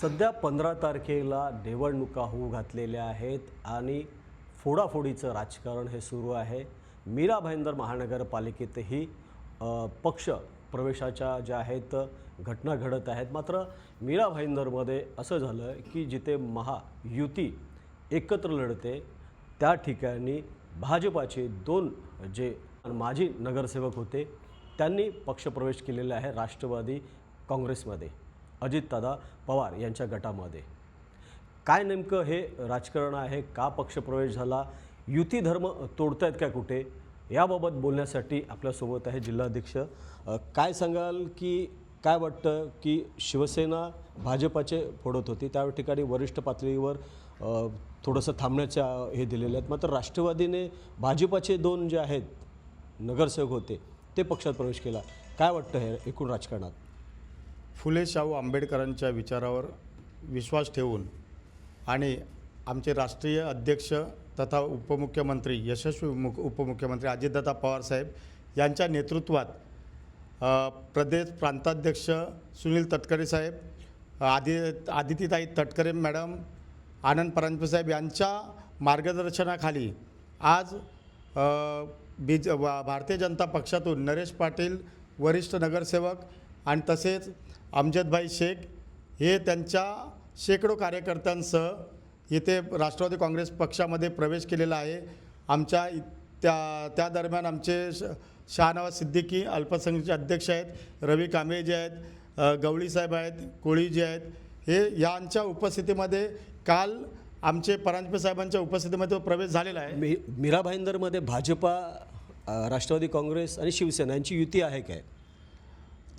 सध्या पंधरा तारखेला निवडणुका होऊ घातलेल्या आहेत आणि फोडाफोडीचं राजकारण हे सुरू आहे. मीरा भाईंदर महानगरपालिकेतही पक्ष प्रवेशाच्या ज्या आहेत घटना घडत आहेत. मात्र मीरा भाईंदरमध्ये असं झालं की जिथे महायुती एकत्र लढते त्या ठिकाणी भाजपाचे दोन जे माजी नगरसेवक होते त्यांनी पक्षप्रवेश केलेला आहे राष्ट्रवादी काँग्रेसमध्ये. अजितदादा पवार यांच्या गटामध्ये. काय नेमकं हे राजकारण आहे? का पक्षप्रवेश झाला? युती धर्म तोडतायत का कुठे? याबाबत बोलण्यासाठी आपल्यासोबत आहे जिल्हाध्यक्ष काय सांगाल की काय वाटतं की शिवसेना भाजपाचे फोडत होती? त्या ठिकाणी वरिष्ठ पातळीवर थोडंसं थांबण्याच्या हे दिलेले आहेत. मात्र राष्ट्रवादीने भाजपाचे दोन जे आहेत नगरसेवक होते ते पक्षात प्रवेश केला. काय वाटतं हे एकूण राजकारणात? फुले शाहू आंबेडकरांच्या विचारावर विश्वास ठेवून आणि आमचे राष्ट्रीय अध्यक्ष तथा उपमुख्यमंत्री यशस्वी मुख उपमुख्यमंत्री अजितदादा पवारसाहेब यांच्या नेतृत्वात प्रदेश प्रांताध्यक्ष सुनील तटकरे साहेब आदि आदितीताई तटकरे मॅडम आनंद परांजपे साहेब यांच्या मार्गदर्शनाखाली आज बीज वा- भारतीय जनता पक्षातून नरेश पाटील वरिष्ठ नगरसेवक आणि तसेच अमजदभाई शेख हे त्यांच्या शेकडो कार्यकर्त्यांसह इथे राष्ट्रवादी काँग्रेस पक्षामध्ये प्रवेश केलेला आहे. आमच्या इ- त्या त्या दरम्यान आमचे श शहानवाज सिद्दीकी अल्पसंख्याचे अध्यक्ष आहेत. रवी कांबळे जे आहेत गवळीसाहेब आहेत कोळी जे आहेत हे यांच्या उपस्थितीमध्ये काल आमचे परांजपे साहेबांच्या उपस्थितीमध्ये तो प्रवेश झालेला आहे. मी मीरा भाईंदरमध्ये भाजपा राष्ट्रवादी काँग्रेस आणि शिवसेना यांची युती आहे काय?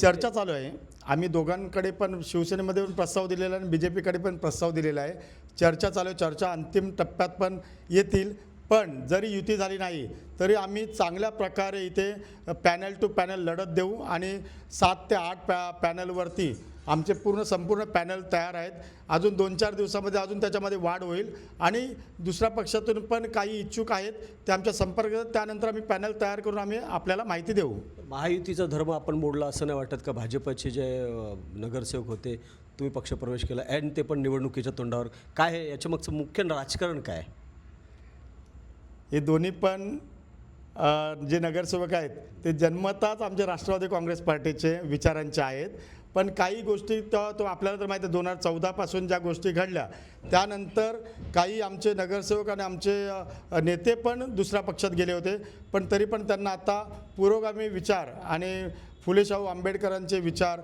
चर्चा चालू आहे. आम्ही दोघांकडे पण शिवसेनेमध्ये पण प्रस्ताव दिलेला आहे आणि बी जे पीकडे पण प्रस्ताव दिलेला आहे. चर्चा चालू आहे. चर्चा अंतिम टप्प्यात पण येतील. पण जरी युती झाली नाही तरी आम्ही चांगल्या प्रकारे इथे पॅनल टू पॅनल लढत देऊ आणि सात ते आठ पॅ पॅनलवरती आमचे पूर्ण संपूर्ण पॅनल तयार आहेत. अजून दोन चार दिवसामध्ये अजून त्याच्यामध्ये वाढ होईल. आणि दुसऱ्या पक्षातून पण काही इच्छुक आहेत ते आमच्या संपर्क त्यानंतर आम्ही पॅनल तयार करून आम्ही आपल्याला माहिती देऊ. महायुतीचा धर्म आपण मोडला असं नाही वाटत का? भाजपचे जे नगरसेवक होते तुम्ही पक्षप्रवेश केला अँड ते पण निवडणुकीच्या तोंडावर. काय आहे याच्या मागचं मुख्य राजकारण काय? हे दोन्ही पण जे नगरसेवक आहेत ते जन्मताच आमचे राष्ट्रवादी काँग्रेस पार्टीचे विचारांचे आहेत. पण काही गोष्टी तर तो आपल्याला तर माहिती आहे दोन हजार चौदापासून ज्या गोष्टी घडल्या त्यानंतर काही आमचे नगरसेवक आणि आमचे नेते पण दुसऱ्या पक्षात गेले होते. पण तरी पण त्यांना आता पुरोगामी विचार आणि फुले शाहू आंबेडकरांचे विचार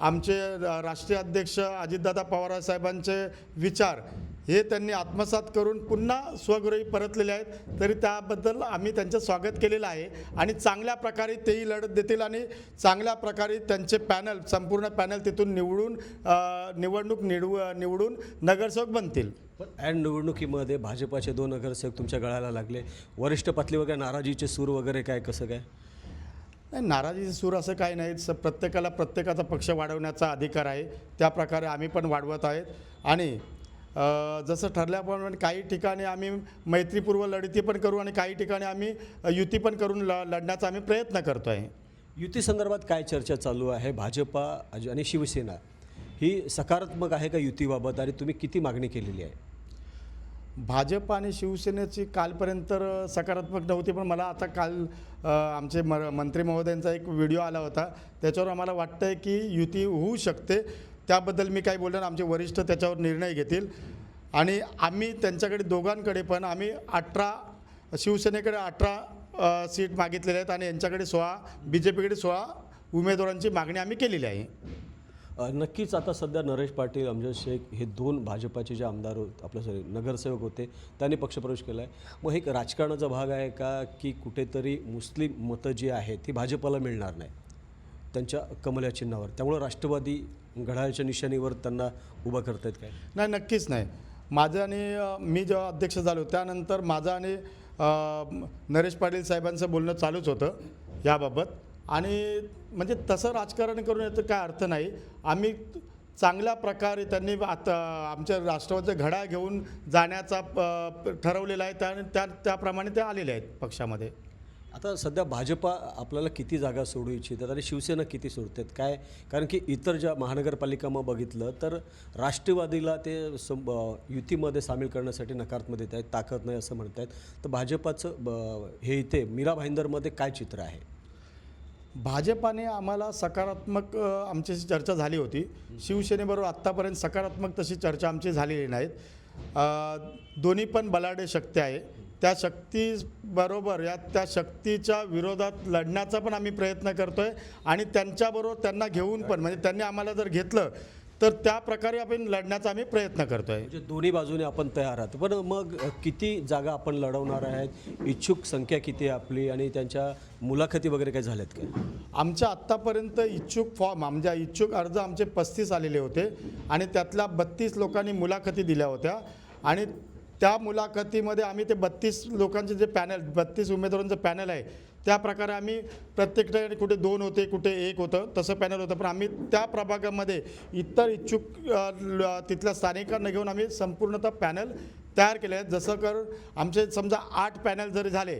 आमचे राष्ट्रीय अध्यक्ष अजितदादा पवार साहेबांचे विचार हे त्यांनी आत्मसात करून पुन्हा स्वगृही परतलेले आहेत. तरी त्याबद्दल आम्ही त्यांचं स्वागत केलेलं आहे. आणि चांगल्या प्रकारे तेही लढत देतील आणि चांगल्या प्रकारे त्यांचे पॅनल संपूर्ण पॅनल तिथून निवडून निवडणूक निवडू निवडून नगरसेवक बनतील. पण अँड निवडणुकीमध्ये भाजपाचे दोन नगरसेवक तुमच्या गळाला लागले. वरिष्ठ पातळी वगैरे नाराजीचे सूर वगैरे काय कसं काय? नाही नाराजीचे सूर असं काही नाही स प्रत्येकाला प्रत्येकाचा पक्ष वाढवण्याचा अधिकार आहे. त्या प्रकारे आम्ही पण वाढवत आहेत. आणि जसं ठरल्याप्रमाणे काही ठिकाणी आम्ही मैत्रीपूर्व लढती पण करू आणि काही ठिकाणी आम्ही युती पण करून ल लढण्याचा आम्ही प्रयत्न करतो आहे युती संदर्भात काय चर्चा चालू आहे? भाजपा आणि शिवसेना ही सकारात्मक आहे का युतीबाबत? आणि तुम्ही किती मागणी केलेली आहे? भाजप आणि शिवसेनेची कालपर्यंत तर सकारात्मक नव्हती पण मला आता काल आमचे म मंत्री महोदयांचा एक व्हिडिओ आला होता. त्याच्यावर आम्हाला वाटतं आहे की युती होऊ शकते. त्याबद्दल मी काही बोलणार आमचे वरिष्ठ त्याच्यावर निर्णय घेतील. आणि आम्ही त्यांच्याकडे दोघांकडे पण आम्ही अठरा शिवसेनेकडे अठरा सीट मागितलेल्या आहेत आणि यांच्याकडे सोळा बी जे पीकडे सोळा उमेदवारांची मागणी आम्ही केलेली आहे. नक्कीच आता सध्या नरेश पाटील अमजद शेख हे दोन भाजपाचे जे आमदार होत आपल्या सॉरी नगरसेवक होते त्यांनी पक्षप्रवेश केला आहे मग हे एक राजकारणाचा भाग आहे का की कुठेतरी मुस्लिम मतं जी आहेत ती भाजपाला मिळणार नाही त्यांच्या कमल्या चिन्हावर. त्यामुळं राष्ट्रवादी घड्याळच्या निशाणीवर त्यांना उभं करतायत काय? नाही नक्कीच नाही. माझं आणि मी जेव्हा अध्यक्ष झालो त्यानंतर माझं आणि नरेश पाटील साहेबांचं बोलणं चालूच होतं याबाबत. आणि म्हणजे तसं राजकारण करून याचं काय अर्थ नाही. आम्ही चांगल्या प्रकारे त्यांनी आता आमच्या राष्ट्रवादीचा घडा घेऊन जाण्याचा ठरवलेला आहे. त्या त्या त्याप्रमाणे ते आलेले आहेत पक्षामध्ये. आता सध्या भाजपा आपल्याला किती जागा सोडू इच्छितात आणि शिवसेना किती सोडतात? काय? कारण की इतर ज्या महानगरपालिकांना बघितलं तर राष्ट्रवादीला ते सं अ, युतीमध्ये सामील करण्यासाठी नकारात्मक देत आहेत ताकद नाही असं म्हणत आहेत. तर भाजपाचं ब- हे इथे मीरा भाईंदरमध्ये काय चित्र आहे? भाजपाने आम्हाला सकारात्मक आमच्याशी चर्चा झाली होती. शिवसेनेबरोबर आत्तापर्यंत सकारात्मक तशी चर्चा आमची झालेली नाहीत. दोन्ही पण बलाढ्य शक्ती आहे. त्या शक्तीबरोबर या त्या शक्तीच्या विरोधात लढण्याचा पण आम्ही प्रयत्न करतो आहे आणि त्यांच्याबरोबर त्यांना घेऊन पण म्हणजे त्यांनी आम्हाला जर घेतलं तर त्या प्रकारे आपण लढण्याचा आम्ही प्रयत्न करतो आहे म्हणजे दोन्ही बाजूने आपण तयार आहात. पण मग किती जागा आपण लढवणार आहेत? इच्छुक संख्या किती आहे आपली? आणि त्यांच्या मुलाखती वगैरे काय झाल्यात काय आमच्या आत्तापर्यंत इच्छुक फॉर्म म्हणजे इच्छुक अर्ज आमचे पस्तीस आलेले होते आणि त्यातल्या बत्तीस लोकांनी मुलाखती दिल्या होत्या. आणि त्या मुलाखतीमध्ये आम्ही ते बत्तीस लोकांचे जे पॅनल बत्तीस उमेदवारांचं पॅनल आहे त्या प्रकारे आम्ही प्रत्येक ठिकाणी कुठे दोन होते कुठे एक होतं तसं पॅनल होतं. पण आम्ही त्या प्रभागामध्ये इतर इच्छुक तिथल्या स्थानिकांना घेऊन आम्ही संपूर्णतः पॅनल तयार केले आहेत. जसं कर आमचे समजा आठ पॅनल जरी झाले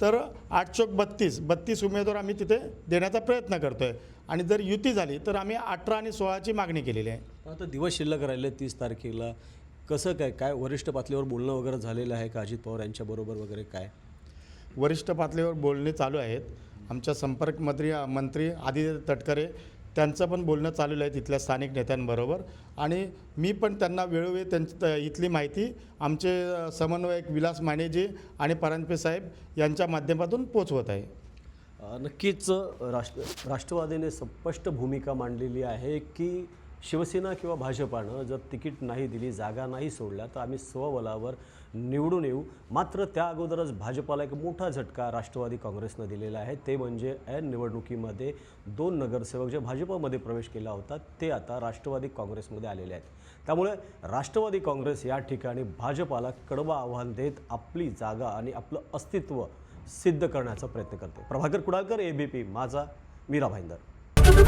तर आठ चौक बत्तीस बत्तीस उमेदवार आम्ही तिथे देण्याचा प्रयत्न करतो आहे आणि जर युती झाली तर आम्ही अठरा आणि सोळाची मागणी केलेली आहे. आता दिवस शिल्लक राहिले तीस तारखेला. कसं काय काय वरिष्ठ पातळीवर बोलणं वगैरे झालेलं आहे का? अजित पवार यांच्याबरोबर वगैरे काय? वरिष्ठ पातळीवर बोलणे चालू आहेत. आमच्या संपर्क मंत्री मंत्री आदित्य तटकरे त्यांचं पण बोलणं चालू आहे तिथल्या स्थानिक नेत्यांबरोबर. आणि मी पण त्यांना वेळोवेळी त्यांची इथली माहिती आमचे समन्वयक विलास मानेजी आणि परांजपे साहेब यांच्या माध्यमातून पोचवत आहे. नक्कीच राष्ट्र राष्ट्रवादीने स्पष्ट भूमिका मांडलेली आहे की शिवसेना किंवा भाजपानं जर तिकीट नाही दिली जागा नाही सोडल्या तर आम्ही स्वबलावर निवडून येऊ. मात्र त्या अगोदरच भाजपाला एक मोठा झटका राष्ट्रवादी काँग्रेसनं दिलेला आहे. ते म्हणजे ऐन निवडणुकीमध्ये दोन नगरसेवक जे भाजपामध्ये प्रवेश केला होता ते आता राष्ट्रवादी काँग्रेसमध्ये आलेले आहेत. त्यामुळे राष्ट्रवादी काँग्रेस या ठिकाणी भाजपाला कडवं आव्हान देत आपली जागा आणि आपलं अस्तित्व सिद्ध करण्याचा प्रयत्न करते. प्रभाकर कुडाळकर एबीपी माझा मीरा भाईंदर.